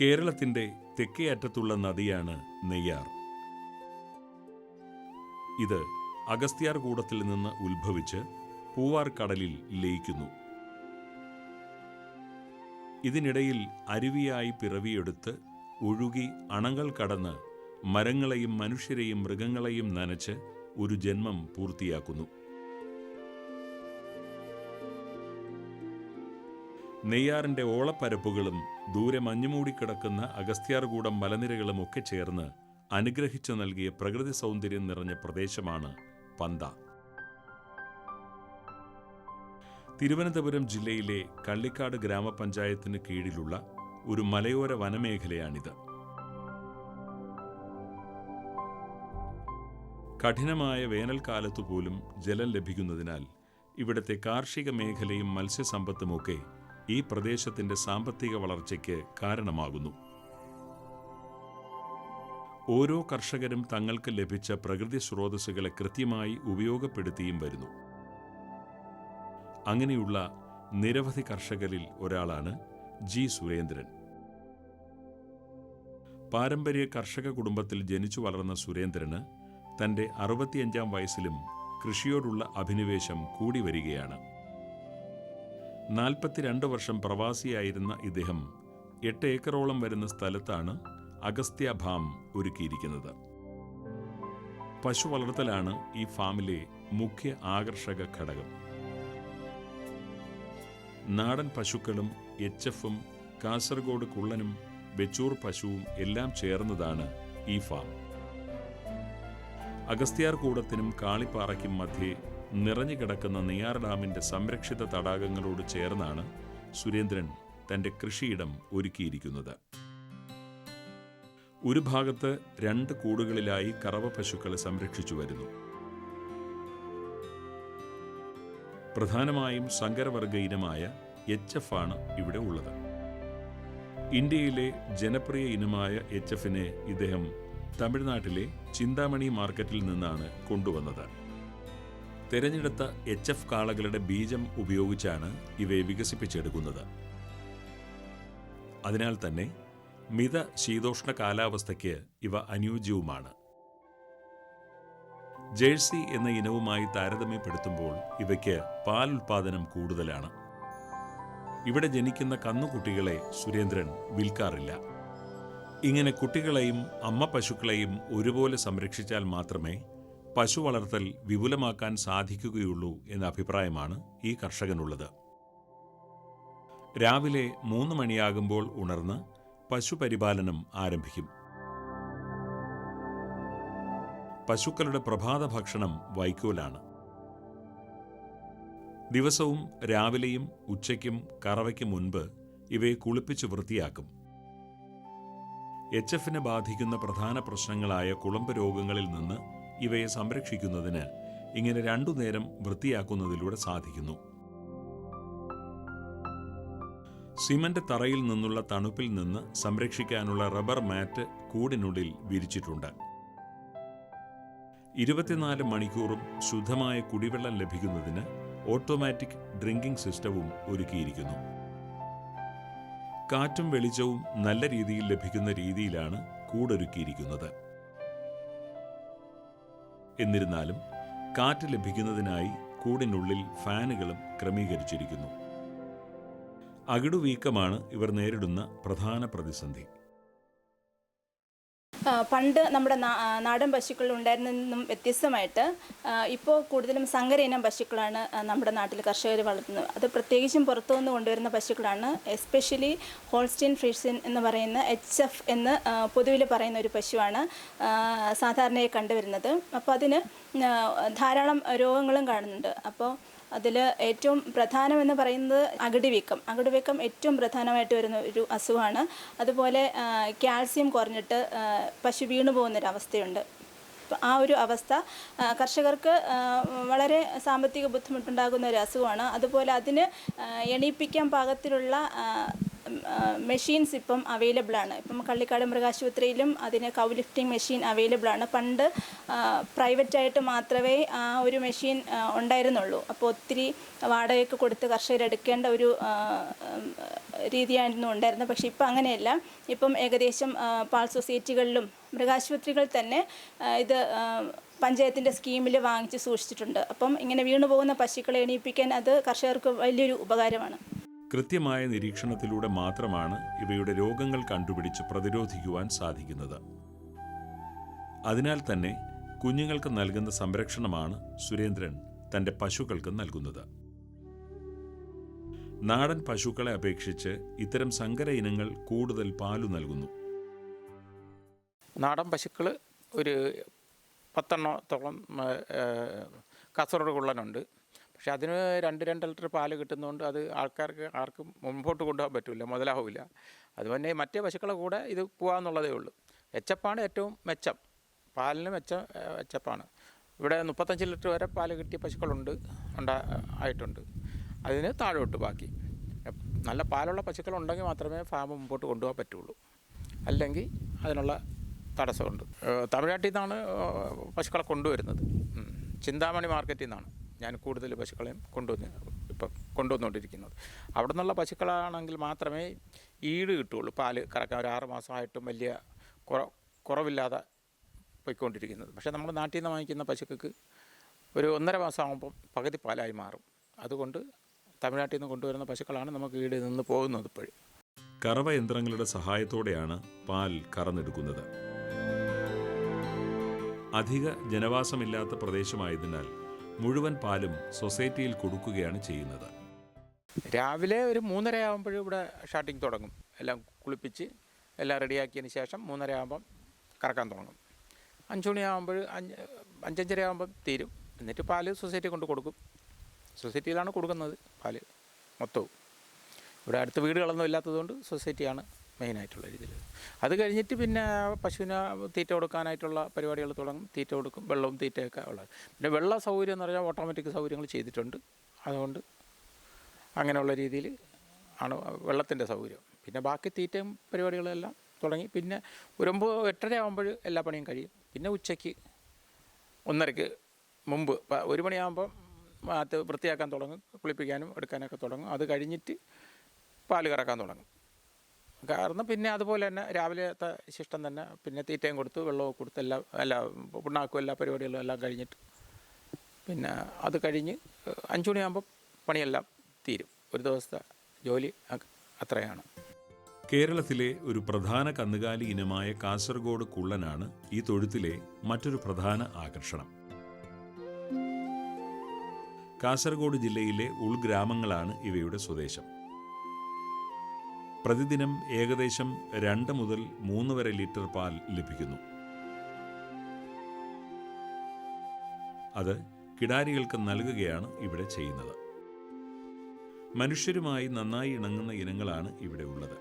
കേരളത്തിന്റെ തെക്കേ അറ്റത്തുള്ള നദിയാണ് നെയ്യാർ. ഇത് അഗസ്ത്യാർ കൂടത്തിൽ നിന്ന് ഉത്ഭവിച്ച് പൂവാർ കടലിൽ ലയിക്കുന്നു. ഇതിനിടയിൽ അരുവിയായി പിറവിയെടുത്ത് ഒഴുകി അണങ്ങൾ കടന്ന് മരങ്ങളെയും മനുഷ്യരെയും മൃഗങ്ങളെയും നനച്ച് ഒരു ജന്മം പൂർത്തിയാക്കുന്നു. നെയ്യാറിന്റെ ഓളപ്പരപ്പുകളും ദൂരെ മഞ്ഞുമൂടിക്കിടക്കുന്ന അഗസ്ത്യാർകൂടം മലനിരകളും ഒക്കെ ചേർന്ന് അനുഗ്രഹിച്ചു നൽകിയ പ്രകൃതി സൗന്ദര്യം നിറഞ്ഞ പ്രദേശമാണ് പന്ത. തിരുവനന്തപുരം ജില്ലയിലെ കള്ളിക്കാട് ഗ്രാമപഞ്ചായത്തിന് കീഴിലുള്ള ഒരു മലയോര വനമേഖലയാണിത്. കഠിനമായ വേനൽക്കാലത്തു പോലും ജലം ലഭിക്കുന്നതിനാൽ ഇവിടുത്തെ കാർഷിക മേഖലയും മത്സ്യസമ്പത്തുമൊക്കെ ഈ പ്രദേശത്തിന്റെ സാമ്പത്തിക വളർച്ചയ്ക്ക് കാരണമാകുന്നു. ഓരോ കർഷകരും തങ്ങൾക്ക് ലഭിച്ച പ്രകൃതി സ്രോതസ്സുകളെ കൃത്യമായി ഉപയോഗപ്പെടുത്തിയും വരുന്നു. അങ്ങനെയുള്ള നിരവധി കർഷകരിൽ ഒരാളാണ് ജി. സുരേന്ദ്രൻ. പാരമ്പര്യ കർഷക കുടുംബത്തിൽ ജനിച്ചു വളർന്ന സുരേന്ദ്രന് തന്റെ അറുപത്തിയഞ്ചാം വയസ്സിലും കൃഷിയോടുള്ള അഭിനിവേശം കൂടി വരികയാണ്. നാൽപ്പത്തിരണ്ട് വർഷം പ്രവാസിയായിരുന്ന ഇദ്ദേഹം എട്ട് ഏക്കറോളം വരുന്ന സ്ഥലത്താണ് അഗസ്ത്യ ഫാം ഒരുക്കിയിരിക്കുന്നത്. പശു വളർത്തലാണ് ഈ ഫാമിലെ മുഖ്യ ആകർഷക ഘടകം. നാടൻ പശുക്കളും എച്ച് എഫും കാസർഗോഡ് കുള്ളനും വെച്ചൂർ പശുവും എല്ലാം ചേർന്നതാണ് ഈ ഫാം. അഗസ്ത്യാർ കൂടത്തിനും കാളിപ്പാറയ്ക്കും മധ്യേ നിറഞ്ഞു കിടക്കുന്ന നെയ്യാർ ഡാമിന്റെ സംരക്ഷിത തടാകങ്ങളോട് ചേർന്നാണ് സുരേന്ദ്രൻ തന്റെ കൃഷിയിടം ഒരുക്കിയിരിക്കുന്നത്. ഒരു ഭാഗത്ത് രണ്ട് കൂടുകളിലായി കറവ പശുക്കളെ സംരക്ഷിച്ചു വരുന്നു. പ്രധാനമായും സങ്കരവർഗ ഇനമായ എച്ച് എഫ് ആണ് ഇവിടെ ഉള്ളത്. ഇന്ത്യയിലെ ജനപ്രിയ ഇനമായ എച്ച് എഫിനെ ഇദ്ദേഹം തമിഴ്നാട്ടിലെ ചിന്താമണി മാർക്കറ്റിൽ നിന്നാണ് കൊണ്ടുവന്നത്. തിരഞ്ഞെടുത്ത എച്ച് എഫ് കാളകളുടെ ബീജം ഉപയോഗിച്ചാണ് ഇവയെ വികസിപ്പിച്ചെടുക്കുന്നത്. അതിനാൽ തന്നെ മിത ശീതോഷ്ണ കാലാവസ്ഥയ്ക്ക് ഇവ അനുയോജ്യവുമാണ്. ജേഴ്സി എന്ന ഇനവുമായി താരതമ്യപ്പെടുത്തുമ്പോൾ ഇവയ്ക്ക് പാൽ ഉൽപാദനം കൂടുതലാണ്. ഇവിടെ ജനിക്കുന്ന കന്നുകുട്ടികളെ സുരേന്ദ്രൻ വിൽക്കാറില്ല. ഇങ്ങനെ കുട്ടികളെയും അമ്മ പശുക്കളെയും ഒരുപോലെ സംരക്ഷിച്ചാൽ മാത്രമേ പശു വളർത്തൽ വിപുലമാക്കാൻ സാധിക്കുകയുള്ളൂ എന്ന അഭിപ്രായമാണ് ഈ കർഷകനുള്ളത്. രാവിലെ മൂന്ന് മണിയാകുമ്പോൾ ഉണർന്ന് പശുപരിപാലനം ആരംഭിക്കും. പശുക്കളുടെ പ്രഭാത ഭക്ഷണം വൈക്കോലാണ്. ദിവസവും രാവിലെയും ഉച്ചയ്ക്കും കറവയ്ക്ക് മുൻപ് ഇവയെ കുളിപ്പിച്ച് വൃത്തിയാക്കും. എച്ച് എഫിനെ ബാധിക്കുന്ന പ്രധാന പ്രശ്നങ്ങളായ കുളമ്പ് രോഗങ്ങളിൽ നിന്ന് ഇവയെ സംരക്ഷിക്കുന്നതിന് ഇങ്ങനെ രണ്ടു നേരം വൃത്തിയാക്കുന്നതിലൂടെ സാധിക്കുന്നു. സിമന്റ് തറയിൽ നിന്നുള്ള തണുപ്പിൽ നിന്ന് സംരക്ഷിക്കാനുള്ള റബ്ബർ മാറ്റ് കൂടിനുള്ളിൽ വിരിച്ചിട്ടുണ്ട്. ഇരുപത്തിനാല് മണിക്കൂറും ശുദ്ധമായ കുടിവെള്ളം ലഭിക്കുന്നതിന് ഓട്ടോമാറ്റിക് ഡ്രിങ്കിംഗ് സിസ്റ്റവും ഒരുക്കിയിരിക്കുന്നു. കാറ്റും വെളിച്ചവും നല്ല രീതിയിൽ ലഭിക്കുന്ന രീതിയിലാണ് കൂടൊരുക്കിയിരിക്കുന്നത്. എന്നിരുന്നാലും കാറ്റ് ലഭിക്കുന്നതിനായി കൂടിനുള്ളിൽ ഫാനുകളും ക്രമീകരിച്ചിരിക്കുന്നു. അകിടുവീക്കമാണ് ഇവർ നേരിടുന്ന പ്രധാന പ്രതിസന്ധി. പണ്ട് നമ്മുടെ നാടൻ പശുക്കൾ ഉണ്ടായിരുന്നതിൽ വ്യത്യസ്തമായിട്ട് ഇപ്പോൾ കൂടുതലും സങ്കര ഇനം പശുക്കളാണ് നമ്മുടെ നാട്ടിൽ കർഷകർ വളർത്തുന്നത്. അത് പ്രത്യേകിച്ചും പുറത്തുനിന്ന് കൊണ്ടുവരുന്ന പശുക്കളാണ് എസ്പെഷ്യലി ഹോൾസ്റ്റീൻ ഫ്രീസിൻ എന്ന് പറയുന്ന എച്ച് എഫ് എന്ന് പൊതുവിൽ പറയുന്ന ഒരു പശുവാണ് സാധാരണയായി കണ്ടുവരുന്നത്. അപ്പോൾ അതിന് ധാരാളം രോഗങ്ങളും കാണുന്നുണ്ട്. അപ്പോൾ അതിൽ ഏറ്റവും പ്രധാനമെന്ന് പറയുന്നത് അകടിവീക്കം. അകടിവീക്കം ഏറ്റവും പ്രധാനമായിട്ട് വരുന്ന ഒരു അസുഖമാണ്. അതുപോലെ കാൽസ്യം കുറഞ്ഞിട്ട് പശു വീണു പോകുന്നൊരവസ്ഥയുണ്ട്. ആ ഒരു അവസ്ഥ കർഷകർക്ക് വളരെ സാമ്പത്തിക ബുദ്ധിമുട്ടുണ്ടാകുന്ന ഒരു അസുഖമാണ്. അതുപോലെ അതിന് എണീപ്പിക്കാൻ പാകത്തിലുള്ള മെഷീൻസ് ഇപ്പം അവൈലബിൾ ആണ്. ഇപ്പം കള്ളിക്കാട് മൃഗാശുപത്രിയിലും അതിന് കൗ ലിഫ്റ്റിംഗ് മെഷീൻ അവൈലബിൾ ആണ്. പണ്ട് പ്രൈവറ്റായിട്ട് മാത്രമേ ആ ഒരു മെഷീൻ ഉണ്ടായിരുന്നുള്ളൂ. അപ്പോൾ ഒത്തിരി വാടകയ്ക്ക് കൊടുത്ത് കർഷകരെടുക്കേണ്ട ഒരു രീതിയായിരുന്നു ഉണ്ടായിരുന്നത്. പക്ഷേ ഇപ്പം അങ്ങനെയല്ല. ഇപ്പം ഏകദേശം പാൾ സൊസൈറ്റികളിലും മൃഗാശുപത്രികൾ തന്നെ ഇത് പഞ്ചായത്തിന്റെ സ്കീമിൽ വാങ്ങിച്ച് സൂക്ഷിച്ചിട്ടുണ്ട്. അപ്പം ഇങ്ങനെ വീണു പോകുന്ന പശുക്കളെ എണീപ്പിക്കാൻ അത് കർഷകർക്ക് വലിയൊരു ഉപകാരമാണ്. കൃത്യമായ നിരീക്ഷണത്തിലൂടെ മാത്രമാണ് ഇവയുടെ രോഗങ്ങൾ കണ്ടുപിടിച്ച് പ്രതിരോധിക്കുവാൻ സാധിക്കുന്നത്. അതിനാൽ തന്നെ കുഞ്ഞുങ്ങൾക്ക് നൽകുന്ന സംരക്ഷണമാണ് സുരേന്ദ്രൻ തന്റെ പശുക്കൾക്ക് നൽകുന്നത്. നാടൻ പശുക്കളെ അപേക്ഷിച്ച് ഇത്തരം സങ്കര ഇനങ്ങൾ കൂടുതൽ പാലു നൽകുന്നു. നാടൻ പശുക്കൾ ഒരു പത്തെണ്ണത്തോളം കാസർഗോഡ് കുള്ളനുണ്ട്. പക്ഷെ അതിന് രണ്ട് രണ്ട് ലിറ്റർ പാൽ കിട്ടുന്നതുകൊണ്ട് അത് ആൾക്കാർക്ക് ആർക്കും മുമ്പോട്ട് കൊണ്ടുപോകാൻ പറ്റില്ല മുതലാവില്ല അതുപോലെ മറ്റേ പശുക്കളെ കൂടെ ഇത് പോകാമെന്നുള്ളതേ ഉള്ളൂ. എച്ചപ്പാണ് ഏറ്റവും മെച്ചം. പാലിന് മെച്ചം എച്ചപ്പാണ്. ഇവിടെ മുപ്പത്തഞ്ച് ലിറ്റർ വരെ പാൽ കിട്ടിയ പശുക്കളുണ്ട് ഉണ്ടാ ആയിട്ടുണ്ട്. അതിന് താഴോട്ട് ബാക്കി. നല്ല പാലുള്ള പശുക്കളുണ്ടെങ്കിൽ മാത്രമേ ഫാം മുമ്പോട്ട് കൊണ്ടുപോകാൻ പറ്റുള്ളൂ. അല്ലെങ്കിൽ അതിനുള്ള തടസ്സമുണ്ട്. തമിഴ്നാട്ടിൽ നിന്നാണ് പശുക്കളെ കൊണ്ടുവരുന്നത്. ചിന്താമണി മാർക്കറ്റിൽ നിന്നാണ്. ഞാൻ കൂടുതൽ പശുക്കളെയും കൊണ്ടുവന്ന് ഇപ്പം കൊണ്ടുവന്നുകൊണ്ടിരിക്കുന്നത്. അവിടെ നിന്നുള്ള പശുക്കളാണെങ്കിൽ മാത്രമേ ഈട് കിട്ടുകയുള്ളൂ. പാൽ കറക്കാൻ ഒരു ആറ് മാസമായിട്ടും വലിയ കുറ കുറവില്ലാതെ പോയിക്കൊണ്ടിരിക്കുന്നത്. പക്ഷേ നമ്മൾ നാട്ടിൽ നിന്ന് വാങ്ങിക്കുന്ന പശുക്കൾക്ക് ഒരു ഒന്നര മാസമാകുമ്പം പകുതി പാലായി മാറും. അതുകൊണ്ട് തമിഴ്നാട്ടിൽ നിന്ന് കൊണ്ടുവരുന്ന പശുക്കളാണ് നമുക്ക് ഈട് നിന്ന് പോകുന്നത് ഇപ്പോഴും. കറവ യന്ത്രങ്ങളുടെ സഹായത്തോടെയാണ് പാൽ കറന്നെടുക്കുന്നത്. അധിക ജനവാസമില്ലാത്ത പ്രദേശമായതിനാൽ മുഴുവൻ പാലും സൊസൈറ്റിയിൽ കൊടുക്കുകയാണ് ചെയ്യുന്നത്. രാവിലെ ഒരു മൂന്നര ആകുമ്പോൾ ഇവിടെ ഷാട്ടിങ് തുടങ്ങും. എല്ലാം കുളിപ്പിച്ച് എല്ലാം റെഡിയാക്കിയതിന് ശേഷം മൂന്നര ആകുമ്പം കറക്കാൻ തുടങ്ങും. അഞ്ചുമണിയാകുമ്പോൾ അഞ്ച് അഞ്ചഞ്ചര ആകുമ്പം തീരും. എന്നിട്ട് പാൽ സൊസൈറ്റി കൊണ്ട് കൊടുക്കും. സൊസൈറ്റിയിലാണ് കൊടുക്കുന്നത് പാൽ മൊത്തവും. ഇവിടെ അടുത്ത് വീടുകളൊന്നും ഇല്ലാത്തതുകൊണ്ട് സൊസൈറ്റിയാണ് മെയിനായിട്ടുള്ള രീതിയിൽ. അത് കഴിഞ്ഞിട്ട് പിന്നെ പശുവിന് തീറ്റ കൊടുക്കാനായിട്ടുള്ള പരിപാടികൾ തുടങ്ങും. തീറ്റ കൊടുക്കും. വെള്ളവും തീറ്റയൊക്കെ ഉള്ളത്. പിന്നെ വെള്ള സൗകര്യം എന്ന് പറഞ്ഞാൽ ഓട്ടോമാറ്റിക് സൗകര്യങ്ങൾ ചെയ്തിട്ടുണ്ട്. അതുകൊണ്ട് അങ്ങനെയുള്ള രീതിയിൽ ആണ് വെള്ളത്തിന്റെ സൗകര്യം. പിന്നെ ബാക്കി തീറ്റയും പരിപാടികളെല്ലാം തുടങ്ങി. പിന്നെ ഒരു ഒമ്പത് എട്ടര ആകുമ്പോൾ എല്ലാ പണിയും കഴിയും. പിന്നെ ഉച്ചയ്ക്ക് ഒന്നരയ്ക്ക് മുമ്പ് ഒരു മണിയാകുമ്പോൾ അത് വൃത്തിയാക്കാൻ തുടങ്ങും. കുളിപ്പിക്കാനും എടുക്കാനൊക്കെ തുടങ്ങും. അത് കഴിഞ്ഞിട്ട് പാൽ കറക്കാൻ തുടങ്ങും. കാരണം പിന്നെ അതുപോലെ തന്നെ രാവിലത്തെ ശിഷ്ടം തന്നെ പിന്നെ തീറ്റയും കൊടുത്ത് വെള്ളവും കൊടുത്ത് എല്ലാം എല്ലാ പിണ്ണാക്കും എല്ലാ പരിപാടികളും എല്ലാം കഴിഞ്ഞിട്ട് പിന്നെ അത് കഴിഞ്ഞ് അഞ്ച് മണിയാകുമ്പോൾ പണിയെല്ലാം തീരും. ഒരു ദിവസത്തെ ജോലി അത്രയാണ്. കേരളത്തിലെ ഒരു പ്രധാന കന്നുകാലി ഇനമായ കാസർഗോഡ് കുള്ളനാണ് ഈ തൊഴുത്തിലെ മറ്റൊരു പ്രധാന ആകർഷണം. കാസർഗോഡ് ജില്ലയിലെ ഉൾഗ്രാമങ്ങളാണ് ഇവയുടെ സ്വദേശം. പ്രതിദിനം ഏകദേശം രണ്ട് മുതൽ മൂന്ന് വരെ ലിറ്റർ പാൽ ലഭിക്കുന്നു. അത് കിടാരികൾക്ക് നൽകുകയാണ് ഇവിടെ ചെയ്യുന്നത്. മനുഷ്യരുമായി നന്നായി ഇണങ്ങുന്ന ഇനങ്ങളാണ് ഇവിടെ ഉള്ളത്.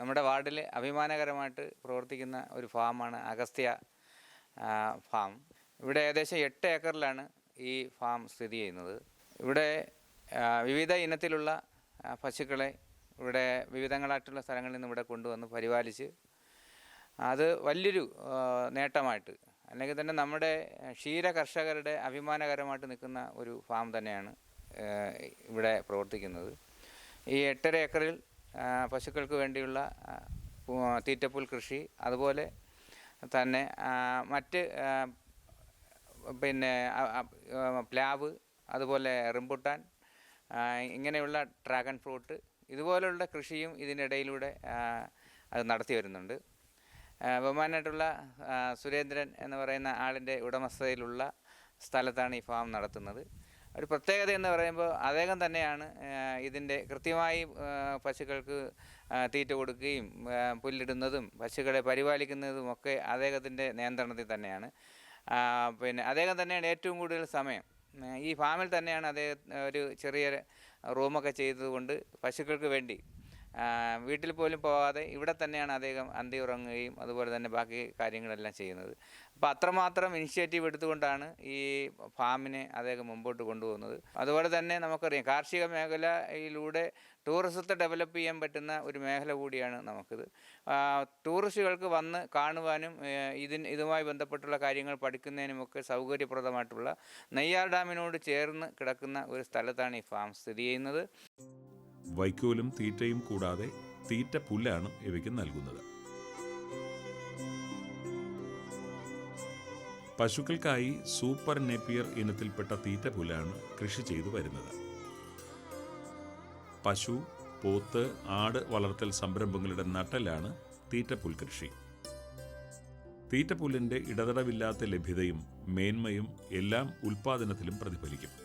നമ്മുടെ വാർഡിൽ അഭിമാനകരമായിട്ട് പ്രവർത്തിക്കുന്ന ഒരു ഫാമാണ് അഗസ്ത്യ ഫാം. ഇവിടെ ഏകദേശം എട്ട് ഏക്കറിലാണ് ഈ ഫാം സ്ഥിതി ചെയ്യുന്നത്. ഇവിടെ വിവിധ ഇനത്തിലുള്ള പശുക്കളെ ഇവിടെ വിവിധങ്ങളായിട്ടുള്ള സ്ഥലങ്ങളിൽ നിന്ന് ഇവിടെ കൊണ്ടുവന്ന് പരിപാലിച്ച് അത് വലിയൊരു നേട്ടമായിട്ട് അല്ലെങ്കിൽ തന്നെ നമ്മുടെ ക്ഷീര കർഷകരുടെ അഭിമാനകരമായിട്ട് നിൽക്കുന്ന ഒരു ഫാം തന്നെയാണ് ഇവിടെ പ്രവർത്തിക്കുന്നത്. ഈ എട്ടര ഏക്കറിൽ പശുക്കൾക്ക് വേണ്ടിയുള്ള തീറ്റപ്പുൽ കൃഷി അതുപോലെ തന്നെ മറ്റ് പിന്നെ പ്ലാവ് അതുപോലെ റിംബുട്ടാൻ ആ, ഇങ്ങനെയുള്ള ഡ്രാഗൺ ഫ്രൂട്ട് ഇതുപോലുള്ള കൃഷിയും ഇതിനിടയിലൂടെ അത് നടത്തി വരുന്നുണ്ട്. ബഹുമാനായിട്ടുള്ള സുരേന്ദ്രൻ എന്ന് പറയുന്ന ആളിന്റെ ഉടമസ്ഥതയിലുള്ള സ്ഥലത്താണ് ഈ ഫാം നടത്തുന്നത്. ഒരു പ്രത്യേകത എന്ന് പറയുമ്പോൾ അദ്ദേഹം തന്നെയാണ് ഇതിന്റെ കൃത്യമായി പശുക്കൾക്ക് തീറ്റ കൊടുക്കുകയും പുല്ലിടുന്നതും പശുക്കളെ പരിപാലിക്കുന്നതും ഒക്കെ അദ്ദേഹത്തിന്റെ നിയന്ത്രണത്തിൽ തന്നെയാണ്. പിന്നെ അദ്ദേഹം തന്നെയാണ് ഏറ്റവും കൂടുതൽ സമയം ഈ ഫാമിൽ തന്നെയാണ് അദ്ദേഹം ഒരു ചെറിയ റൂമൊക്കെ ചെയ്തതുകൊണ്ട് പശുക്കൾക്ക് വേണ്ടി വീട്ടിൽ പോലും പോകാതെ ഇവിടെ തന്നെയാണ് അദ്ദേഹം അന്തി ഉറങ്ങുകയും അതുപോലെ തന്നെ ബാക്കി കാര്യങ്ങളെല്ലാം ചെയ്യുന്നത്. അപ്പോൾ അത്രമാത്രം ഇനിഷ്യേറ്റീവ് എടുത്തുകൊണ്ടാണ് ഈ ഫാമിനെ അദ്ദേഹം മുമ്പോട്ട് കൊണ്ടുപോകുന്നത്. അതുപോലെ തന്നെ നമുക്കറിയാം കാർഷിക മേഖലയിലൂടെ ടൂറിസത്തെ ഡെവലപ്പ് ചെയ്യാൻ പറ്റുന്ന ഒരു മേഖല കൂടിയാണ് നമുക്കിത്. ടൂറിസ്റ്റുകൾക്ക് വന്ന് കാണുവാനും ഇതിന് ഇതുമായി ബന്ധപ്പെട്ടുള്ള കാര്യങ്ങൾ പഠിക്കുന്നതിനുമൊക്കെ സൗകര്യപ്രദമായിട്ടുള്ള നെയ്യാർ ഡാമിനോട് ചേർന്ന് കിടക്കുന്ന ഒരു സ്ഥലത്താണ് ഈ ഫാം സ്ഥിതി ചെയ്യുന്നത്. വൈക്കോലും തീറ്റയും കൂടാതെ തീറ്റ പുല്ലാണ് ഇവയ്ക്ക് നൽകുന്നത്. പശുക്കൾക്കായി സൂപ്പർ നെപ്പിയർ ഇനത്തിൽപ്പെട്ട തീറ്റ പുല്ലാണ് കൃഷി ചെയ്തു വരുന്നത്. പശു പോത്ത് ആട് വളർത്തൽ സംരംഭങ്ങളുടെ നട്ടലാണ് തീറ്റപ്പുൽ കൃഷി. തീറ്റപ്പുല്ലിന്റെ ഇടതടവില്ലാത്ത ലഭ്യതയും മേന്മയും എല്ലാം ഉൽപാദനത്തിലും പ്രതിഫലിക്കും.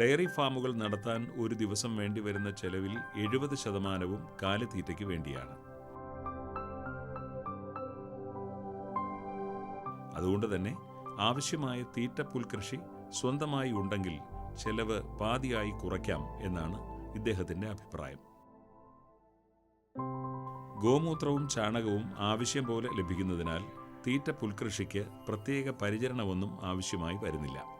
ഡയറി ഫാമുകൾ നടത്താൻ ഒരു ദിവസം വേണ്ടി വരുന്ന ചെലവിൽ എഴുപത് ശതമാനവും കാലിത്തീറ്റയ്ക്ക് വേണ്ടിയാണ്. അതുകൊണ്ട് തന്നെ ആവശ്യമായ തീറ്റ പുൽകൃഷി സ്വന്തമായി ഉണ്ടെങ്കിൽ ചെലവ് പാതിയായി കുറയ്ക്കാം എന്നാണ് ഇദ്ദേഹത്തിന്റെ അഭിപ്രായം. ഗോമൂത്രവും ചാണകവും ആവശ്യം പോലെ ലഭിക്കുന്നതിനാൽ തീറ്റ പുൽകൃഷിക്ക് പ്രത്യേക പരിചരണമൊന്നും ആവശ്യമായി വരുന്നില്ല.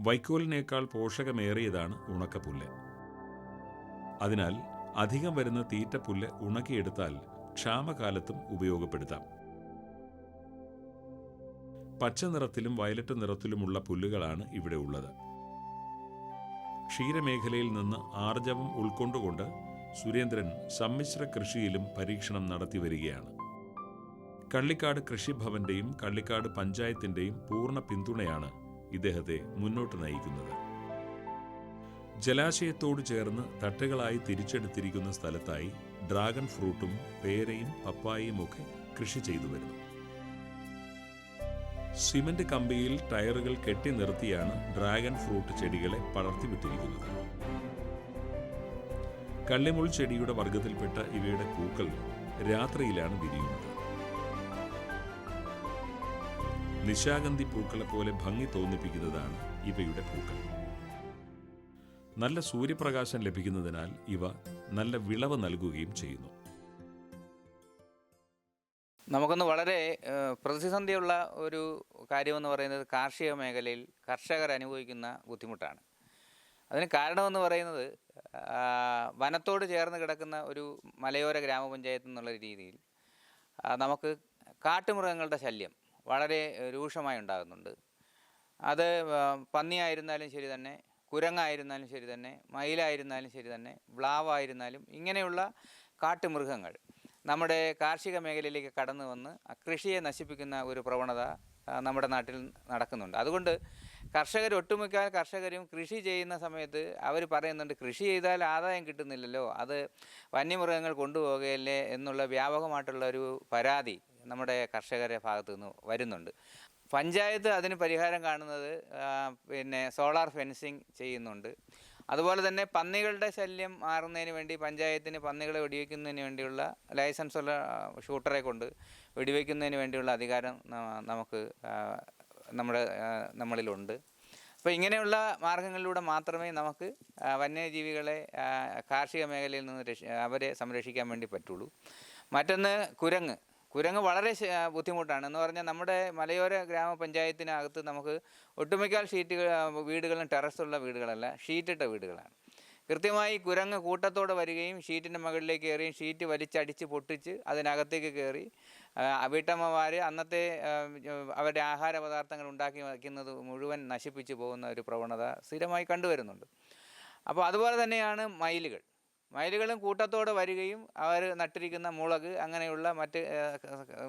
വൈക്കോലിനേക്കാൾ പോഷകമേറിയതാണ് ഉണക്കപ്പുല്ല്. അതിനാൽ അധികം വരുന്ന തീറ്റപ്പുല്ല് ഉണക്കിയെടുത്താൽ ക്ഷാമകാലത്തും ഉപയോഗപ്പെടുത്താം. പച്ച നിറത്തിലും വയലറ്റ് നിറത്തിലുമുള്ള പുല്ലുകളാണ് ഇവിടെ ഉള്ളത്. ക്ഷീരമേഖലയിൽ നിന്ന് ആർജവം ഉൾക്കൊണ്ടുകൊണ്ട് സുരേന്ദ്രൻ സമ്മിശ്ര കൃഷിയിലും പരീക്ഷണം നടത്തി വരികയാണ്. കള്ളിക്കാട് കൃഷിഭവന്റെയും കള്ളിക്കാട് പഞ്ചായത്തിന്റെയും പൂർണ പിന്തുണയാണ് ഇദ്ദേഹത്തെ മുന്നോട്ട് നയിക്കുന്നത്. ജലാശയത്തോട് ചേർന്ന് തട്ടുകളായി തിരിച്ചെടുത്തിരിക്കുന്ന സ്ഥലത്തായി ഡ്രാഗൺ ഫ്രൂട്ടും പേരയും പപ്പായയും ഒക്കെ കൃഷി ചെയ്തു വരുന്നു. സിമന്റ് കമ്പിയിൽ ടയറുകൾ കെട്ടി നിർത്തിയാണ് ഡ്രാഗൺ ഫ്രൂട്ട് ചെടികളെ പടർത്തിവിട്ടിരിക്കുന്നത് കള്ളിമുൾ ചെടിയുടെ വർഗത്തിൽപ്പെട്ട ഇവയുടെ പൂക്കൾ രാത്രിയിലാണ് വിരിയുന്നത്. നിശാഗന്ധി പൂക്കളെ പോലെ ഭംഗി തോന്നിപ്പിക്കുന്നതാണ് ഇവയുടെ പൂക്കൾ. നല്ല സൂര്യപ്രകാശം ലഭിക്കുന്നതിനാൽ ഇവ നല്ല വിളവ് നൽകുകയും ചെയ്യുന്നു. നമുക്കൊന്ന് വളരെ പ്രതിസന്ധിയുള്ള ഒരു കാര്യമെന്ന് പറയുന്നത് കാർഷിക മേഖലയിൽ കർഷകർ അനുഭവിക്കുന്ന ബുദ്ധിമുട്ടാണ്. അതിന് കാരണമെന്ന് പറയുന്നത് വനത്തോട് ചേർന്ന് കിടക്കുന്ന ഒരു മലയോര ഗ്രാമപഞ്ചായത്ത് എന്നുള്ള രീതിയിൽ നമുക്ക് കാട്ടുമൃഗങ്ങളുടെ ശല്യം വളരെ രൂക്ഷമായി ഉണ്ടാകുന്നുണ്ട്. അത് പന്നിയായിരുന്നാലും ശരി തന്നെ കുരങ്ങായിരുന്നാലും ശരി തന്നെ മയിലായിരുന്നാലും ശരി തന്നെ വ്ലാവായിരുന്നാലും ഇങ്ങനെയുള്ള കാട്ടുമൃഗങ്ങൾ നമ്മുടെ കാർഷിക മേഖലയിലേക്ക് കടന്നു വന്ന് കൃഷിയെ നശിപ്പിക്കുന്ന ഒരു പ്രവണത നമ്മുടെ നാട്ടിൽ നടക്കുന്നുണ്ട്. അതുകൊണ്ട് കർഷകർ ഒട്ടുമിക്ക കർഷകരും കൃഷി ചെയ്യുന്ന സമയത്ത് അവർ പറയുന്നുണ്ട് കൃഷി ചെയ്താൽ ആദായം കിട്ടുന്നില്ലല്ലോ അത് വന്യമൃഗങ്ങൾ കൊണ്ടുപോകുകയല്ലേ എന്നുള്ള വ്യാപകമായിട്ടുള്ള ഒരു പരാതി നമ്മുടെ കർഷകരുടെ ഭാഗത്തു നിന്ന് വരുന്നുണ്ട്. പഞ്ചായത്ത് അതിന് പരിഹാരം കാണുന്നത് പിന്നെ സോളാർ ഫെൻസിങ് ചെയ്യുന്നുണ്ട്. അതുപോലെ തന്നെ പന്നികളുടെ ശല്യം മാറുന്നതിന് വേണ്ടി പഞ്ചായത്തിന് പന്നികളെ വെടിവെക്കുന്നതിന് വേണ്ടിയുള്ള ലൈസൻസുള്ള ഷൂട്ടറെ കൊണ്ട് വെടിവെക്കുന്നതിന് വേണ്ടിയുള്ള അധികാരം നമുക്ക് നമ്മുടെ നമ്മളിലുണ്ട്. അപ്പോൾ ഇങ്ങനെയുള്ള മാർഗങ്ങളിലൂടെ മാത്രമേ നമുക്ക് വന്യജീവികളെ കാർഷിക മേഖലയിൽ നിന്ന് രക്ഷ അവരെ സംരക്ഷിക്കാൻ വേണ്ടി പറ്റുള്ളൂ. മറ്റൊന്ന് കുരങ്ങ്. കുരങ്ങ് വളരെ ബുദ്ധിമുട്ടാണ്. എന്ന് പറഞ്ഞാൽ നമ്മുടെ മലയോര ഗ്രാമപഞ്ചായത്തിനകത്ത് നമുക്ക് ഒട്ടുമിക്കാൽ ഷീറ്റുകൾ വീടുകളും ടെറസുള്ള വീടുകളല്ല ഷീറ്റിട്ട വീടുകളാണ്. കൃത്യമായി കുരങ്ങ് കൂട്ടത്തോടെ വരികയും ഷീറ്റിന്റെ മുകളിലേക്ക് കയറിയും ഷീറ്റ് വലിച്ചടിച്ച് പൊട്ടിച്ച് അതിനകത്തേക്ക് കയറി വീട്ടമ്മമാർ അന്നത്തെ അവരുടെ ആഹാര പദാർത്ഥങ്ങൾ ഉണ്ടാക്കി വയ്ക്കുന്നത് മുഴുവൻ നശിപ്പിച്ചു പോകുന്ന ഒരു പ്രവണത സ്ഥിരമായി കണ്ടുവരുന്നുണ്ട്. അപ്പോൾ അതുപോലെ തന്നെയാണ് മയിലുകൾ. മയിലുകളും കൂട്ടത്തോടെ വരികയും അവർ നട്ടിരിക്കുന്ന മുളക് അങ്ങനെയുള്ള മറ്റ്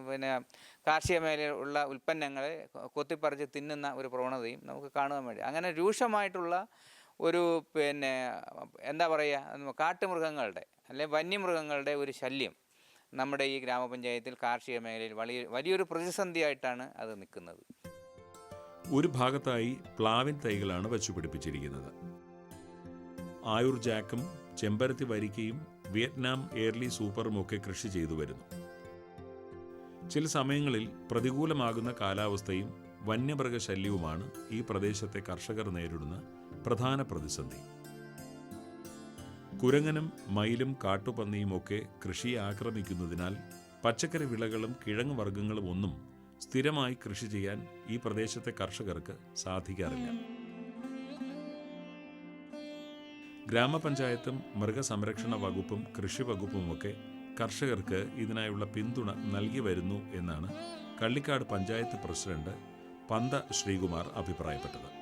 പിന്നെ കാർഷിക മേഖലയിലുള്ള ഉൽപ്പന്നങ്ങളെ കൊത്തിപ്പറിച്ച് തിന്നുന്ന ഒരു പ്രവണതയും നമുക്ക് കാണുവാൻ വേണ്ടി. അങ്ങനെ രൂക്ഷമായിട്ടുള്ള ഒരു പിന്നെ എന്താ പറയുക കാട്ടുമൃഗങ്ങളുടെ അല്ലെങ്കിൽ വന്യമൃഗങ്ങളുടെ ഒരു ശല്യം നമ്മുടെ ഈ ഗ്രാമപഞ്ചായത്തിൽ കാർഷിക മേഖലയിൽ വലിയ വലിയൊരു പ്രതിസന്ധിയായിട്ടാണ് അത് നിൽക്കുന്നത്. ഒരു ഭാഗത്തായി പ്ലാവിൻ തൈകളാണ് വച്ചുപിടിപ്പിച്ചിരിക്കുന്നത്. ആയുർ ജാക്കും ചെമ്പരത്തി വരിക്കയും വിയറ്റ്നാം എയർലി സൂപ്പറും ഒക്കെ കൃഷി ചെയ്തു വരുന്നു. ചില സമയങ്ങളിൽ പ്രതികൂലമാകുന്ന കാലാവസ്ഥയും വന്യമൃഗശല്യവുമാണ് ഈ പ്രദേശത്തെ കർഷകർ നേരിടുന്ന പ്രധാന പ്രതിസന്ധി. കുരങ്ങനും മയിലും കാട്ടുപന്നിയും ഒക്കെ കൃഷിയെ ആക്രമിക്കുന്നതിനാൽ പച്ചക്കറി വിളകളും കിഴങ്ങ് വർഗങ്ങളും ഒന്നും സ്ഥിരമായി കൃഷി ചെയ്യാൻ ഈ പ്രദേശത്തെ കർഷകർക്ക് സാധിക്കാറില്ല. ഗ്രാമപഞ്ചായത്തും മൃഗസംരക്ഷണ വകുപ്പും കൃഷി വകുപ്പും ഒക്കെ കർഷകർക്ക് ഇതിനായുള്ള പിന്തുണ നൽകി വരുന്നു എന്നാണ് കള്ളിക്കാട് പഞ്ചായത്ത് പ്രസിഡന്റ് പന്ത ശ്രീകുമാർ അഭിപ്രായപ്പെട്ടത്.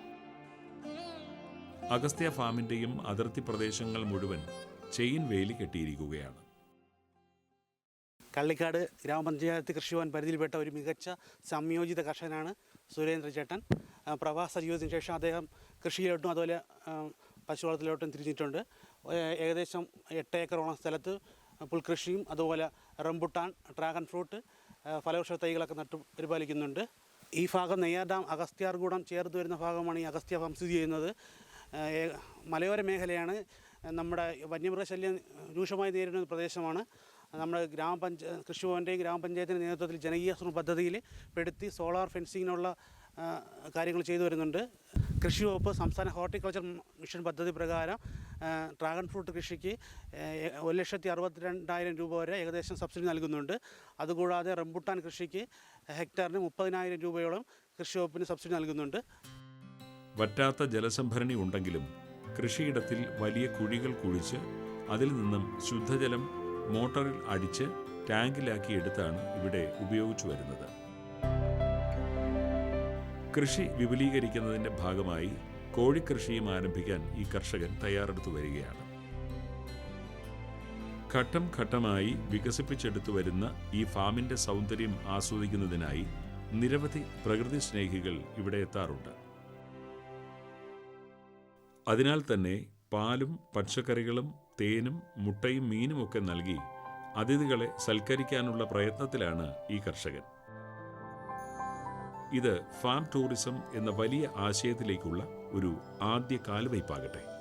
അഗസ്ത്യ ഫാമിന്റെയും അതിർത്തി പ്രദേശങ്ങൾ മുഴുവൻ ചെയിൻ വേലി കെട്ടിയിരിക്കുകയാണ്. കള്ളിക്കാട് ഗ്രാമപഞ്ചായത്ത് കൃഷിഭവൻ പരിധിയിൽപ്പെട്ട ഒരു മികച്ച സംയോജിത കർഷകനാണ് സുരേന്ദ്ര ചേട്ടൻ പ്രവാസ ജീവിതത്തിന് ശേഷം അദ്ദേഹം കൃഷിയിലോട്ടും അതുപോലെ പശു പശുവളത്തിലോട്ടും തിരിഞ്ഞിട്ടുണ്ട്. ഏകദേശം എട്ട് ഏക്കറോളം സ്ഥലത്ത് പുൽകൃഷിയും അതുപോലെ റംബുട്ടാൻ ഡ്രാഗൺ ഫ്രൂട്ട് ഫലവൃക്ഷ തൈകളൊക്കെ നട്ടു പരിപാലിക്കുന്നുണ്ട്. ഈ ഭാഗം നെയ്യാർ ഡാം അഗസ്ത്യാർകൂടം ചേർത്ത് വരുന്ന ഭാഗമാണ് ഈ അഗസ്ത്യ ഫാം സ്ഥിതി ചെയ്യുന്നത്. മലയോര മേഖലയാണ് നമ്മുടെ വന്യമൃഗശല്യം രൂക്ഷമായി നേരിടുന്ന പ്രദേശമാണ്. നമ്മുടെ ഗ്രാമപഞ്ച കൃഷിഭവന്റെയും ഗ്രാമപഞ്ചായത്തിന്റെ നേതൃത്വത്തിൽ ജനകീയ പദ്ധതിയിൽ പെടുത്തി സോളാർ ഫെൻസിങ്ങിനുള്ള കാര്യങ്ങൾ ചെയ്തു വരുന്നുണ്ട്. കൃഷി വകുപ്പ് സംസ്ഥാന ഹോർട്ടിക്കൾച്ചർ മിഷൻ പദ്ധതി പ്രകാരം ഡ്രാഗൺ ഫ്രൂട്ട് കൃഷിക്ക് ഒരു ലക്ഷത്തി അറുപത്തിരണ്ടായിരം രൂപ വരെ ഏകദേശം സബ്സിഡി നൽകുന്നുണ്ട്. അതുകൂടാതെ റംബുട്ടാൻ കൃഷിക്ക് ഹെക്ടറിന് മുപ്പതിനായിരം രൂപയോളം കൃഷി വകുപ്പിന് സബ്സിഡി നൽകുന്നുണ്ട്. വറ്റാത്ത ജലസംഭരണി ഉണ്ടെങ്കിലും കൃഷിയിടത്തിൽ വലിയ കുഴികൾ കുഴിച്ച് അതിൽ നിന്നും ശുദ്ധജലം മോട്ടറിൽ അടിച്ച് ടാങ്കിലാക്കി എടുത്താണ് ഇവിടെ ഉപയോഗിച്ചു വരുന്നത്. കൃഷി വിപുലീകരിക്കുന്നതിന്റെ ഭാഗമായി കോഴിക്കൃഷിയും ആരംഭിക്കാൻ ഈ കർഷകൻ തയ്യാറെടുത്തു വരികയാണ്. ഘട്ടം ഘട്ടമായി വികസിപ്പിച്ചെടുത്തു വരുന്ന ഈ ഫാമിന്റെ സൗന്ദര്യം ആസ്വദിക്കുന്നതിനായി നിരവധി പ്രകൃതി സ്നേഹികൾ ഇവിടെ എത്താറുണ്ട്. അതിനാൽ തന്നെ പാലും പച്ചക്കറികളും തേനും മുട്ടയും മീനും ഒക്കെ നൽകി അതിഥികളെ സൽക്കരിക്കാനുള്ള പ്രയത്നത്തിലാണ് ഈ കർഷകൻ. ഇത് ഫാം ടൂറിസം എന്ന വലിയ ആശയത്തിലേക്കുള്ള ഒരു ആദ്യ കാൽവയ്പാകട്ടെ.